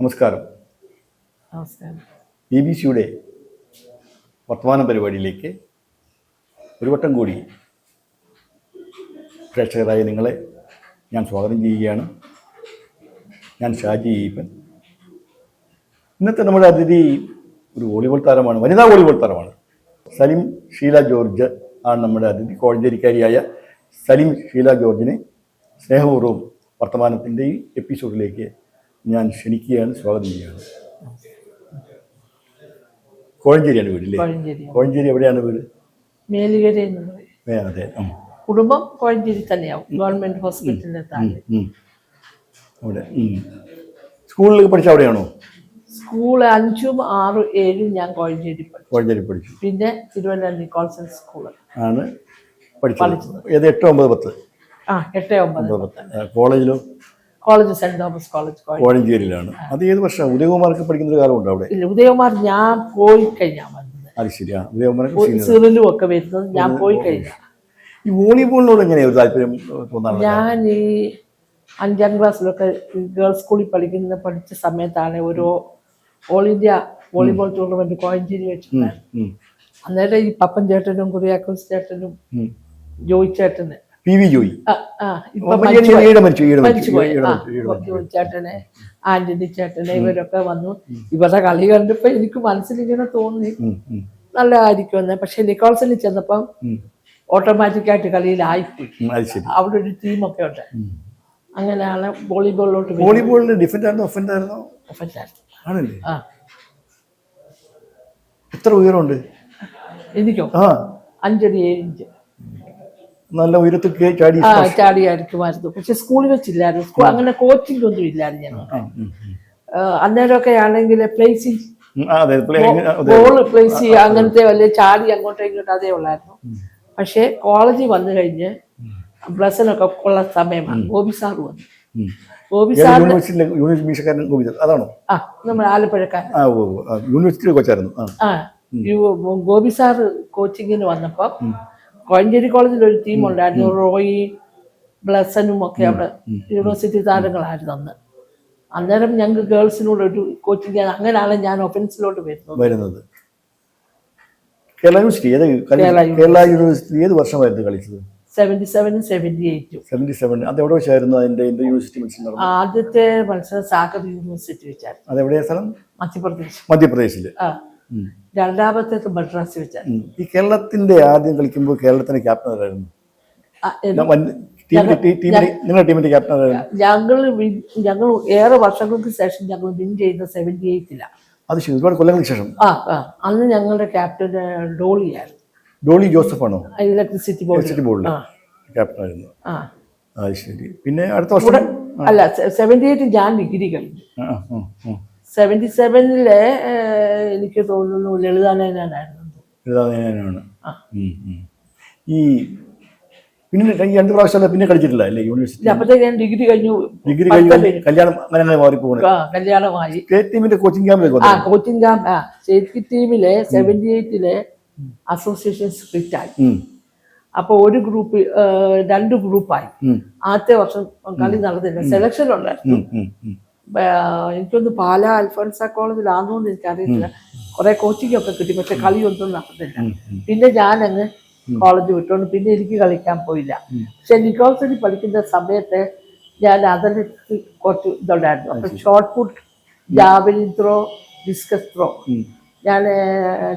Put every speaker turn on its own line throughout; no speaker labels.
നമസ്കാരം. B B സിയുടെ വർത്തമാന പരിപാടിയിലേക്ക് ഒരു വട്ടം കൂടി പ്രേക്ഷകരായ നിങ്ങളെ ഞാൻ സ്വാഗതം ചെയ്യുകയാണ്. ഞാൻ ഷാജി ഈപ്പൻ. ഇന്നത്തെ നമ്മുടെ അതിഥി ഒരു വോളിബോൾ താരമാണ് വനിതാ വോളിബോൾ താരമാണ്. സലിം ഷീല ജോർജ് ആണ് നമ്മുടെ അതിഥി. കോഴഞ്ചേരിക്കാരിയായ സലിം ഷീല ജോർജിനെ സ്നേഹപൂർവം വർത്തമാനത്തിന്റെ ഈ എപ്പിസോഡിലേക്ക് ഞാൻ ക്ഷണിക്കുകയാണ് സ്വാഗതം ചെയ്യുകയാണ്. കോഴഞ്ചേരിയാണ് വീട്
കോഴഞ്ചേരി.
കോഴഞ്ചേരി എവിടെയാണ് വീട്?
മേലുകര എന്ന് പറയും
ഏ, അതെ.
കുടുംബം കോഴഞ്ചേരി തന്നെയാവും ഗവൺമെന്റ് താഴെ.
അവിടെ സ്കൂളിൽ പഠിച്ച അവിടെയാണോ?
സ്കൂൾ അഞ്ചും ആറും ഏഴും ഞാൻ കോഴഞ്ചേരി പഠിച്ചു.
കോഴഞ്ചേരി പഠിച്ചു.
പിന്നെ തിരുവല്ല നിക്കോൾസൺ സ്കൂൾ
ആണ് പഠിച്ചത്. ഏത് എട്ട് ഒമ്പത് പത്ത്?
ആ എട്ട് ഒമ്പത്.
പത്ത്. കോളേജിലോ?
College saint Thomas college Kozhencherry
കോഴഞ്ചേരിയിലാണ് അത് ഏത് വർഷം ഉദയകുമാർക്ക് പഠിക്കുന്ന ഒരു കാലമുണ്ട് അവിടെ?
ഇല്ല ഉദയകുമാർ ഞാൻ പോയി കഴിഞ്ഞാ വന്നത്.
അത് ശരിയാ. ഉദയകുമാരൊക്കെ
സിറിലും ഒക്കെ വരുന്നത് ഞാൻ പോയി കഴിഞ്ഞ.
ഈ വോളിബോളിനോട് എങ്ങനെയാണ് താല്പര്യം തോന്നാറുള്ളത്?
ഞാൻ ഈ അഞ്ചാം ക്ലാസ്സിലൊക്കെ ഗേൾസ് സ്കൂളിൽ പഠിക്കുന്ന പഠിച്ച സമയത്താണ് ഒരു all India volleyball tournament Kozhencherry വെച്ചിട്ടുണ്ടായിരുന്നു. അന്നേരം ഈ പപ്പൻ ചേട്ടനും കുറിയാക്കോസ് ചേട്ടനും
ഉം. P V Joy.
ചേട്ടന് ആന്റണി ചേട്ടനെ ഇവരൊക്കെ വന്നു. ഇവരുടെ കളി കണ്ടപ്പോ എനിക്ക് മനസ്സിലിങ്ങനെ തോന്നി.
നല്ലതായിരിക്കും
നല്ലതായിരിക്കുമെന്ന്. പക്ഷെ നിക്കോൾസിൽ ചെന്നപ്പം
ഓട്ടോമാറ്റിക്
ആയിട്ട് കളിയിലായിപ്പോയി. അവിടെ ഒരു ടീമൊക്കെ ഉണ്ട്. അങ്ങനെയാണ് വോളിബോളിലോട്ട്.
വോളിബോളിന് ഡിഫൻഡ് ആയിരുന്നു ഒഫൻഡ് ആയിരുന്നോ?
ഒഫൻസായിരുന്നു.
ആണല്ലേ? എത്ര ഉയരമുണ്ട്?
എനിക്കോ? അഞ്ചടി ഏഴ് ഇഞ്ച്.
നല്ല ഉയരത്തിൽ ചാടി
ആ ചാടിയായിരിക്കുമായിരുന്നു പക്ഷെ സ്കൂളിൽ വെച്ചില്ലായിരുന്നു. സ്കൂൾ അങ്ങനെ കോച്ചിങ് ഒന്നും ഇല്ലായിരുന്നു ഞങ്ങൾ
ആ, ഉം, ഉം.
അന്നേരമൊക്കെ ആണെങ്കിൽ പ്ലേസിങ് ബോൾ പ്ലേസ് ചെയ്യുക അങ്ങനത്തെ വലിയ ചാടി അങ്ങോട്ടോ ഇങ്ങോട്ടോ അതേ ഉള്ളായിരുന്നു. പക്ഷെ കോളേജിൽ വന്നു കഴിഞ്ഞ് ബ്ലസനൊക്കെ ഉള്ള സമയമാണ്. ഗോപി സാർ വന്നു. ഗോപി സാർ?
യൂണിവേഴ്സിറ്റി അതാണോ?
ആ നമ്മൾ ആലപ്പുഴക്കാരൻ.
ഓ, ആ, യൂണിവേഴ്സിറ്റിയിലെ കോച്ചായിരുന്നു ആ.
ആ ഗോപി സാർ കോച്ചിങ്ങിന് വന്നപ്പോ കോഴഞ്ചേരി കോളേജിൽ ഒരു ടീം ഉണ്ടായിരുന്നു. റോയി ബ്ലസനും ഒക്കെ അവിടെ യൂണിവേഴ്സിറ്റി താരങ്ങളായിരുന്നു അന്ന്. അന്നേരം ഞങ്ങൾക്ക് ഗേൾസിനോട് ഒരു കോച്ചിങ് അങ്ങനെയാണ് ഞാൻ ഒഫൻസിലോട്ട് വരുന്നത്.
വരുന്നത്. കേരള യൂണിവേഴ്സിറ്റി ഏത്
കേരള
യൂണിവേഴ്സിറ്റി ഏത് വർഷമായിരുന്നു കളിച്ചത്?
സെവന്റി സെവനും സെവന്റി എയ്റ്റും
സെവന്റി സെവൻ അത് എവിടെ വെച്ചായിരുന്നു അതിന്റെ ഇന്റർ യൂണിവേഴ്സിറ്റി മത്സരം
ആദ്യത്തെ മത്സരം സാഗർ യൂണിവേഴ്സിറ്റി വെച്ചായിരുന്നു.
അതെവിടെയാ സ്ഥലം?
മധ്യപ്രദേശ്.
മധ്യപ്രദേശിൽ
ആ. രണ്ടാമത്തേത് മദ്രാസ് വെച്ചാണ്.
ഈ കേരളത്തിന്റെ ആദ്യം കളിക്കുമ്പോൾ കേരളത്തിന്റെ ക്യാപ്റ്റൻ ആരായിരുന്നു? നിങ്ങളുടെ ടീമിന്റെ ക്യാപ്റ്റൻ
ഞങ്ങൾ ഞങ്ങൾ ഏറെ വർഷങ്ങൾക്ക് ശേഷം ഞങ്ങൾ വിൻ ചെയ്ത സെവന്റി എയ്റ്റിലാണ്
അത് ശരി ഒരുപാട് കൊല്ലങ്ങൾക്ക് ശേഷം.
ആ ആ. അന്ന് ഞങ്ങളുടെ ക്യാപ്റ്റൻ ഡോളിയായിരുന്നു
ഡോളി ജോസഫ് ആണോ?
ഇലക്ട്രിസിറ്റി ബോർഡ്
ബോർഡിൽ ക്യാപ്റ്റൻ ആയിരുന്നു.
ആ.
അത് ശരി. പിന്നെ അടുത്ത വർഷം
അല്ല സെവന്റി എയ്റ്റ് ഞാൻ ഡിഗ്രി കഴിഞ്ഞു. സെവന്റി സെവനിലെ എനിക്ക് തോന്നുന്നു ലളിതാനയനായിരുന്നു. ആ.
ഈ പിന്നെ രണ്ട് പ്രാവശ്യം പിന്നെ കളിച്ചിട്ടില്ല അല്ലേ യൂണിവേഴ്സിറ്റി?
അപ്പോഴത്തേക്ക് ഞാൻ ഡിഗ്രി കഴിഞ്ഞു.
ഡിഗ്രി കഴിഞ്ഞു കല്യാണം അങ്ങനെ മാറി
ആ, കല്യാണമായി.
സ്റ്റേറ്റ് ടീമിന്റെ കോച്ചിങ് ക്യാമ്പിലേക്ക്
ആ കോച്ചിങ് ക്യാമ്പ് ആ സ്റ്റേറ്റ് ടീമിലെ സെവന്റി എയ്റ്റിലെ അസോസിയേഷൻ സ്പ്ലിറ്റ് ആയി
ഉം,
അപ്പോൾ ഒരു ഗ്രൂപ്പ് രണ്ട് ഗ്രൂപ്പായി. ആദ്യത്തെ വർഷം കളി നടന്നില്ല സെലക്ഷൻ ഉണ്ടായിരുന്നു എനിക്കൊന്ന് പാല അൽഫോൻസ കോളേജിലാണെന്ന് എനിക്കറിയില്ല കുറെ കോച്ചിങ് ഒക്കെ കിട്ടി പക്ഷെ കളിയൊന്നും നടന്നില്ല. പിന്നെ ഞാൻ ഞാനങ്ങ് കോളേജ് വിട്ടോണ്ട് പിന്നെ എനിക്ക് കളിക്കാൻ പോയില്ല. പക്ഷെ നിക്കോസിന് പഠിക്കുന്ന സമയത്ത് ഞാൻ അതിലേക്ക് കുറച്ച് ഇതുണ്ടായിരുന്നു. അപ്പൊ shot put javelin throw discus throw ഞാൻ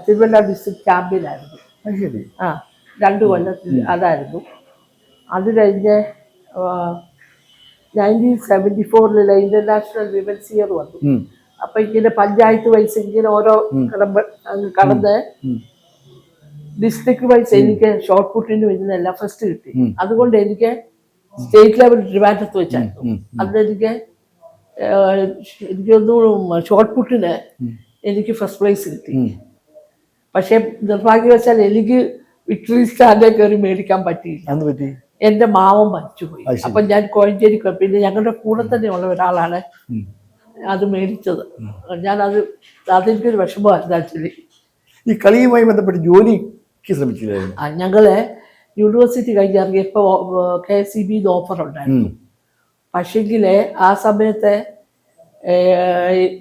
തിരുവല്ല ഡിസ്ട്രിക്ട് ചാമ്പ്യനായിരുന്നു
ആയിരുന്നു.
ആ രണ്ടു കൊല്ലത്തിൽ അതായിരുന്നു. അത് കഴിഞ്ഞ് നയന്റീൻ സെവന്റി ഫോറിൽ ഇന്റർനാഷണൽ വിമൻസ് ഇയർ വന്നു. അപ്പൊ ഇങ്ങനെ പഞ്ചായത്ത് വൈസ് ഇങ്ങനെ ഓരോ കടമ്പ കടന്ന്. ഡിസ്ട്രിക്ട് വൈസ് എനിക്ക് ഷോർട്ട് പുട്ടിന് വരുന്നതല്ല ഫസ്റ്റ് കിട്ടി. അതുകൊണ്ട് എനിക്ക് സ്റ്റേറ്റ് ലെവൽ ട്രിവാൻഡ്രത്ത് വെച്ചായിരുന്നു അതെനിക്ക് എനിക്കൊന്നും ഷോർട്ട് പുട്ടിന് എനിക്ക് ഫസ്റ്റ് പ്രൈസ് കിട്ടി. പക്ഷെ നിർഭാഗ്യവശാൽ എനിക്ക് വിക്ടറി സ്റ്റാൻഡേ കയറി മേടിക്കാൻ പറ്റിയില്ല. എന്റെ മാവൻ മരിച്ചുപോയി. അപ്പൊ ഞാൻ കോഴഞ്ചേരി ക്ലബ് പിന്നെ ഞങ്ങളുടെ കൂടെ തന്നെയുള്ള ഒരാളാണ്. അത് മേടിച്ചത്. ഞാനത് അതെനിക്കൊരു വിഷമമായിരുന്നു ആക്ച്വലി.
ഈ കളിയുമായി ബന്ധപ്പെട്ട് ജോലിക്ക് ശ്രമിച്ചില്ലായിരുന്നു?
ആ, ഞങ്ങൾ യൂണിവേഴ്സിറ്റി കഴിഞ്ഞിറങ്ങിയപ്പോൾ കെ സി ബി ഓഫർ ഉണ്ടായിരുന്നു.
പക്ഷെങ്കിൽ
പക്ഷെങ്കിൽ ആ സമയത്ത്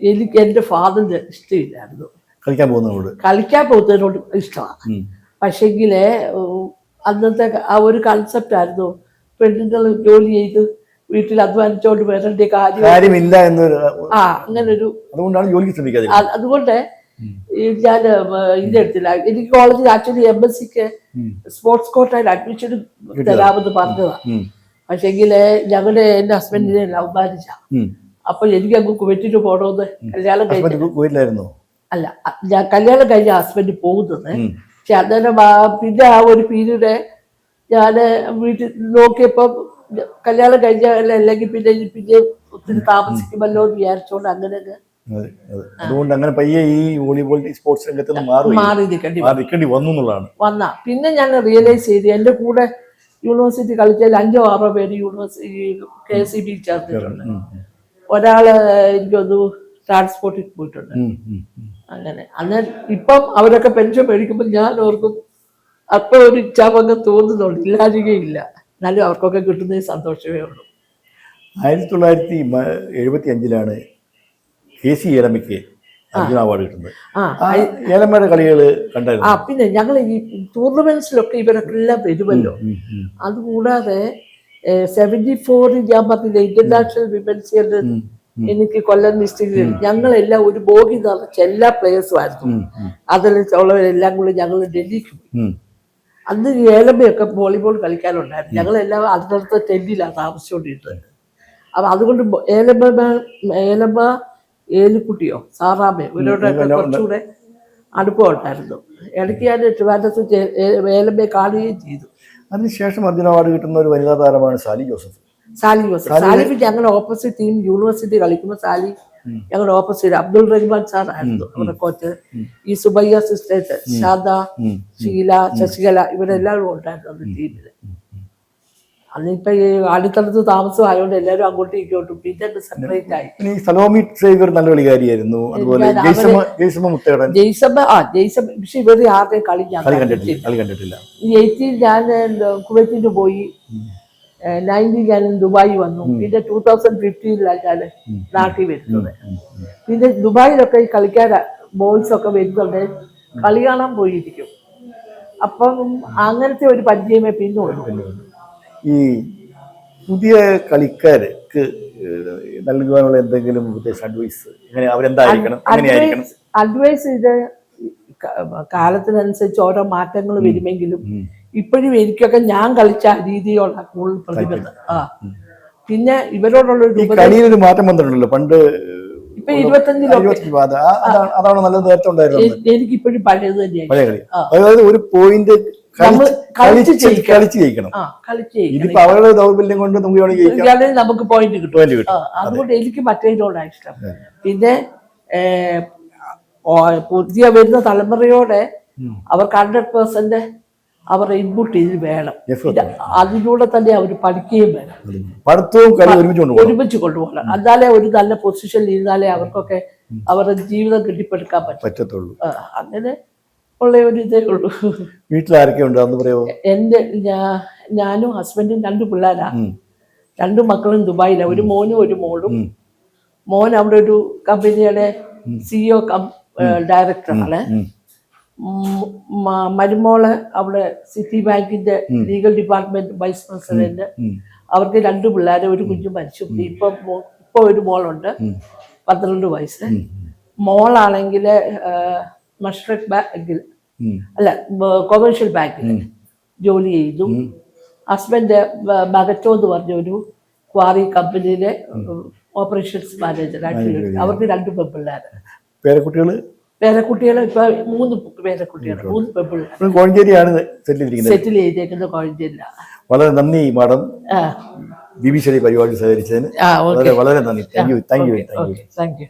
എനിക്ക് എന്റെ ഫാദറിന് ഇഷ്ടമില്ലായിരുന്നു.
കളിക്കാൻ പോകുന്നതിനോട്?
കളിക്കാൻ പോകുന്നതിനോട് ഇഷ്ടമാണ്. പക്ഷെങ്കിൽ അന്നത്തെ ആ ഒരു കൺസെപ്റ്റ് ആയിരുന്നു. പെണ്ണുങ്ങൾ ജോലി ചെയ്ത് വീട്ടിൽ അധ്വാനിച്ചോണ്ട് വരേണ്ട കാര്യം.
കാര്യമില്ല എന്നൊരു
ആ അങ്ങനെ ഒരു
അതുകൊണ്ടാണ് ജോലിക്ക് ശ്രമിക്കാതെ
അതുകൊണ്ട് ഞാൻ ഇതെടുത്തില്ല എനിക്ക് കോളേജിൽ ആക്ച്വലി എം എസ് സിക്ക് സ്പോർട്സ് കോട്ടയിൽ അഡ്മിഷൻ തരാമെന്ന് പറഞ്ഞതാ. പക്ഷെങ്കിൽ ഞങ്ങളുടെ എന്റെ ഹസ്ബൻഡിനെ ലവ് മാരേജാ അപ്പൊ എനിക്ക് അങ്ങ് കുവൈറ്റിന് പോകണമെന്ന് കല്യാണം കഴിഞ്ഞ. അല്ല ഞാൻ കല്യാണം കഴിഞ്ഞ ഹസ്ബൻഡ് പോകുന്നത് പക്ഷെ അന്നേരം പിന്നെ ആ ഒരു പീരീഡ് ഞാൻ വീട്ടിൽ നോക്കിയപ്പോൾ കല്യാണം കഴിഞ്ഞ അല്ലെങ്കിൽ പിന്നെ പിന്നെ ഒത്തിരി താമസിക്കുമല്ലോ എന്ന് വിചാരിച്ചോണ്ട് അങ്ങനെ അങ്ങ്
അതെ അതെ. അതുകൊണ്ട് അങ്ങനെ പയ്യെ ഈ വോളിബോൾ സ്പോർട്സ് രംഗത്ത് മാറി
നിൽക്കേണ്ടി
വന്നു. എന്നുള്ളതാണ്.
വന്ന. പിന്നെ ഞാൻ റിയലൈസ് ചെയ്തു എന്റെ കൂടെ യൂണിവേഴ്സിറ്റി കളിച്ചാൽ അഞ്ചോ ആറോ പേര് university K S C B ചേർത്തിട്ടുണ്ട്. ഒരാൾ എനിക്കൊന്ന് ട്രാൻസ്പോർട്ടിൽ പോയിട്ടുണ്ട്. അങ്ങനെ. അന്ന് ഇപ്പം അവരൊക്കെ പെൻഷൻ മേടിക്കുമ്പോൾ ഞാൻ ഓർക്കും അപ്പൊ ഒരു ഇച്ഛാഭംഗം തോന്നുന്നുള്ളൂ. ഇല്ലാതികയില്ല എന്നാലും അവർക്കൊക്കെ കിട്ടുന്നതിൽ സന്തോഷമേ ഉള്ളൂ.
ആയിരത്തി തൊള്ളായിരത്തി എഴുപത്തി അഞ്ചിലാണ് കെ സി ഏലമ്മയ്ക്ക് അർജുന അവാർഡ് കിട്ടുന്നത്.
ആ
ആ ഏലമ്മയുടെ കളികൾ
ആ പിന്നെ ഞങ്ങൾ ഈ ടൂർണമെന്റ്സിലൊക്കെ ഇവരൊക്കെ എല്ലാം വരുമല്ലോ. അതുകൂടാതെ സെവന്റി ഫോറിൽ ഞാൻ പറഞ്ഞില്ല ഇന്റർനാഷണൽ വിമൻസ് എനിക്ക് കൊല്ലം ഡിസ്ട്രിക്റ്റിൽ ഞങ്ങളെല്ലാം ഒരു ബോഗി നിറച്ച എല്ലാ പ്ലേയേഴ്സും ആയിരുന്നു. അതിൽ ഉള്ളവരെല്ലാം കൂടി ഞങ്ങൾ ഡൽഹിക്ക് പോയി. അന്ന് ഏലമ്പയൊക്കെ വോളിബോൾ കളിക്കാനുണ്ടായിരുന്നു. ഞങ്ങളെല്ലാം അതിനടുത്ത് ടെന്റിലാണ് താമസിച്ചുകൊണ്ടിരുന്നത്. അപ്പൊ അതുകൊണ്ട് ഏലമ്പ ഏലമ്പ ഏലിക്കുട്ടിയോ സാറാമ്മയോ ഇവരോടൊക്കെ കുറച്ചുകൂടെ അടുപ്പം ഉണ്ടായിരുന്നു ഇടയ്ക്ക് ഞാൻ ട്രിവാൻഡ്രത്ത് ഏലമ്പയെ കാണുകയും ചെയ്തു.
അതിനുശേഷം അർജുന അവാർഡ് കിട്ടുന്ന ഒരു വനിതാ താരമാണ് സാലി ജോസഫ്.
സാലി ജോസഫ് സാലി ഞങ്ങൾ ഓപ്പോസിറ്റ് ടീം യൂണിവേഴ്സിറ്റി കളിക്കുമ്പോൾ സാലി ഞങ്ങളുടെ ഓപ്പോസിറ്റ് അബ്ദുൾ റഹ്മാൻ സാർ ആയിരുന്നു അവരുടെ കോച്ച് ഈ സുബയ്യ സിസ്റ്റേഴ്സ് ശാന്ത ഷീല ശശികല ഇവരെല്ലാവരും ഉണ്ടായിരുന്നു അവരുടെ ടീമിൽ അന്നിപ്പോ ഈ അടുത്തടുത്ത് താമസം ആയതുകൊണ്ട് എല്ലാവരും അങ്ങോട്ടും ഇങ്ങോട്ടും പിന്നെ സെപ്പറേറ്റ് ആയി.
സലോമി സേവ്യർ നല്ല കളിക്കാരിയായിരുന്നു അതുപോലെ
ഞാൻ
ജയ്സമ്മ
ആ ജയ്സമ്മ പക്ഷെ ഇവർ ആരുടെയും കളി ഞാൻ കണ്ടിട്ടില്ല ഈ എയ്റ്റീൻ ഞാൻ കുവൈറ്റിന് പോയി. നയന്റീൻ ഞാൻ ദുബായി വന്നു. പിന്നെ ടൂ തൗസൻഡ് ഫിഫ്റ്റീനിലാണ് ഞാൻ നാട്ടിൽ വരുന്നത്. പിന്നെ ദുബായിലൊക്കെ കളിക്കാൻ ബോൾസ് ഒക്കെ വരുന്നുണ്ട്. കളി കാണാൻ പോയിരിക്കും. അപ്പം അങ്ങനത്തെ ഒരു പരിചയമേ പിന്നെ ഉള്ളൂ
ഈ പുതിയ കളിക്കാർക്ക് നൽകുവാനുള്ള എന്തെങ്കിലും ഉദ്ദേശം അഡ്വൈസ് എങ്ങനെ അവരെന്തായിരിക്കണം?
അഡ്വൈസ് അഡ്വൈസ് ഇത് കാലത്തിനനുസരിച്ച് ഓരോ മാറ്റങ്ങൾ വരുമെങ്കിലും ഇപ്പോഴും എനിക്കൊക്കെ ഞാൻ കളിച്ച രീതിയുള്ള കൂടുതൽ പ്രതിബദ്ധ ആ. പിന്നെ ഇവരോടുള്ള ഒരു
മാറ്റം വന്നിട്ടുണ്ടല്ലോ പണ്ട്
ഇപ്പൊ ഇരുപത്തഞ്ചിലോ
ഇരുപത്തി അത് അതാണ് നല്ലത് നേരത്തെ ഉണ്ടായിരുന്നത്.
എ- എനിക്കിപ്പോഴും പഴയത് തന്നെയാണ്.
അതായത് ഒരു പോയിന്റ്
കളിച്ച് ജയിക്കണം.
ഇതിപ്പോ അവരുടെ ദൗർബല്യം കൊണ്ട് നമുക്ക്
നമുക്ക് പോയിന്റ് കിട്ടും. അതുകൊണ്ട് എനിക്ക് മറ്റേതിനോടാണ് ഇഷ്ടം. പിന്നെ പുതിയ വരുന്ന തലമുറയോടെ അവർക്ക് ഹൺഡ്രഡ് പെർസെന്റ് അവരുടെ ഇൻപുട്ട് ഇതിൽ വേണം. അതിലൂടെ തന്നെ അവർ പഠിക്കുകയും വേണം.
പഠിത്തവും ഒരുമിച്ച് കൊണ്ടുപോകണം.
എന്നാലേ ഒരു നല്ല പൊസിഷനിൽ ഇരുന്നാലേ അവർക്കൊക്കെ അവരുടെ ജീവിതം കെട്ടിപ്പടുക്കാൻ പറ്റും.
പറ്റത്തുള്ളൂ.
അങ്ങനെ ഉള്ള ഒരു ഇതേ ഉള്ളൂ.
വീട്ടിലാരൊക്കെ ഉണ്ട്? അന്ന് പറയുമോ?
എന്റെ ഞാ- ഞാനും ഹസ്ബൻഡും രണ്ട് പിള്ളേരാ. രണ്ടു മക്കളും ദുബായിലാണ് ഒരു മോനും ഒരു മോളും. മോൻ അവിടെ ഒരു കമ്പനിയുടെ സിഇഒ ഡയറക്ടറാണ് മരുമോൾ അവിടെ സിറ്റി ബാങ്കിന്റെ ലീഗൽ ഡിപ്പാർട്ട്മെന്റ് വൈസ് പ്രസിഡന്റ്. അവർക്ക് രണ്ടു പിള്ളേരെ ഒരു കുഞ്ഞു മരിച്ചു. ഇപ്പൊ ഇപ്പൊ ഒരു മോളുണ്ട് പന്ത്രണ്ട് വയസ്സ്. മോളാണെങ്കിൽ മഷ്റഖ് ബാങ്കിൽ. അല്ല കൊമേഴ്ഷ്യൽ ബാങ്കിൽ ജോലി ചെയ്തു. ഹസ്ബൻഡ് മകറ്റോ എന്ന് പറഞ്ഞ ഒരു ക്വാറി കമ്പനിയിലെ ഓപ്പറേഷൻസ് മാനേജർ ആയിട്ട് അവർക്ക് രണ്ട് പെൺപിള്ളേർ
പേരക്കുട്ടികൾ?
പേരക്കുട്ടികൾ ഇപ്പൊ മൂന്ന് പേരക്കുട്ടികൾ മൂന്ന് പെൺപിള്ളേർ
ഇപ്പോഴും കോഴഞ്ചേരിയാണ് സെറ്റിൽ
ചെയ്തേക്കുന്ന കോളേജില്ല
വളരെ നന്ദി മാഡം. ബിബി ശരി പരിപാടി സഹകരിച്ചതിന്. വളരെ വളരെ നന്ദി. Thank you thank you
thank you